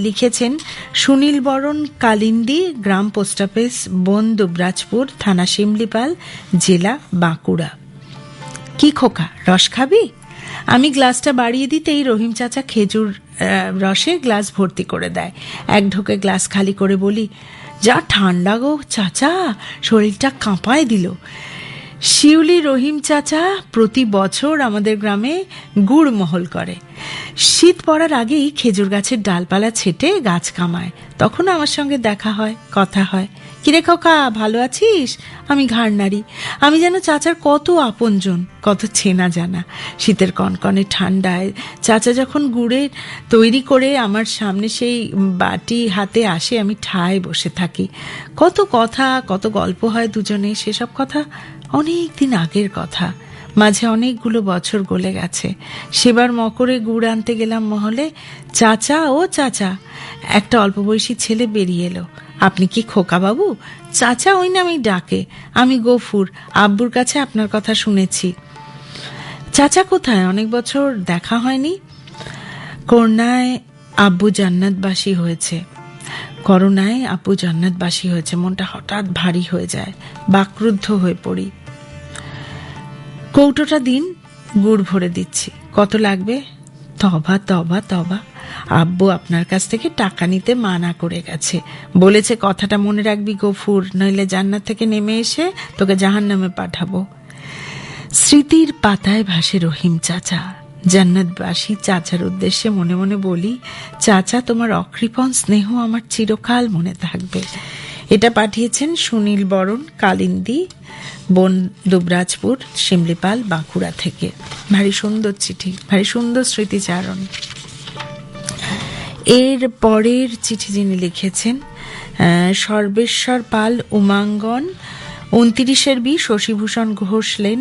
লিখেছেন সুনীল বরণ, কালিন্দি, গ্রাম post office, বন, দুবরাজপুর, থানা শিমলিপাল, জেলা বাঁকুড়া। কি খোকা, রস খাবি? আমি গ্লাসটা বাড়িয়ে দিতেই রহিম চাচা খেজুর রসে গ্লাস ভর্তি করে দেয়। এক ঢোকে গ্লাস খালি করে বলি, যা ঠান্ডা গো চাচা, শরীরটা কাঁপায় দিল। শিউলি রহিম চাচা প্রতি বছর আমাদের গ্রামে গুড় মহল করে। শীত পড়ার আগেই খেজুর গাছের ডালপালা ছেটে গাছ কামায়। তখন আমার সঙ্গে দেখা হয়, কথা হয়। কিরে খোকা, ভালো আছিস? আমি ঘাড় নাড়ি। আমি যেন চাচার কত আপনজন, কত চেনা জানা। শীতের কনকনে ঠান্ডায় চাচা যখন গুড়ে তৈরি করে আমার সামনে সেই বাটি হাতে আসে, আমি ঠায় বসে থাকি। কত কথা, কত গল্প হয় দুজনে, সেসব কথা অনেক দিন আগের কথা। মাঝে অনেকগুলো বছর গলে গেছে। সেবার মকরে গুড় আনতে গেলাম মহলে। চাচা ও চাচা, একটা অল্প বয়সী ছেলে বেরিয়ে এলো। আপনি কি খোকা বাবু? চাচা ওই নামেই ডাকে। আমি গফুর, আব্বুর কাছে আপনার কথা শুনেছি। চাচা কোথায়? অনেক বছর দেখা হয়নি। করোনায় আব্বু জান্নাতবাসী হয়েছে। করোনায় আব্বু জান্নাতবাসী হয়েছে। মনটা হঠাৎ ভারী হয়ে যায়। বাকরুদ্ধ হয়ে পড়ি। কৌটোটা দিন, গুড় ভরে দিচ্ছি। কত লাগবে? তবা তবা তবা। আব্বু আপনার কাছ থেকে টাকা নিতে মানা করে গেছে। বলেছে, কথাটা মনে রাখবি গফুর, নইলে জান্নাত থেকে নেমে এসে তোকে জাহান নামে পাঠাবো। স্মৃতির পাতায় ভাসে রহিম চাচা। জান্নাতবাসী চাচার উদ্দেশ্যে মনে মনে বলি, চাচা, তোমার অকৃপণ স্নেহ আমার চিরকাল মনে থাকবে। এটা পাঠিয়েছেন সুনীল বরণ, কালিন্দি, বন দুবরাজপুর, শিমলিপাল, বাঁকুড়া থেকে। ভারী সুন্দর চিঠি, ভারী সুন্দর স্মৃতিচারণ। এর পরের চিঠি যিনি লিখেছেন সর্বেশ্বর পাল উমাঙ্গন, উনত্রিশের বি শশীভূষণ ঘোষ লেন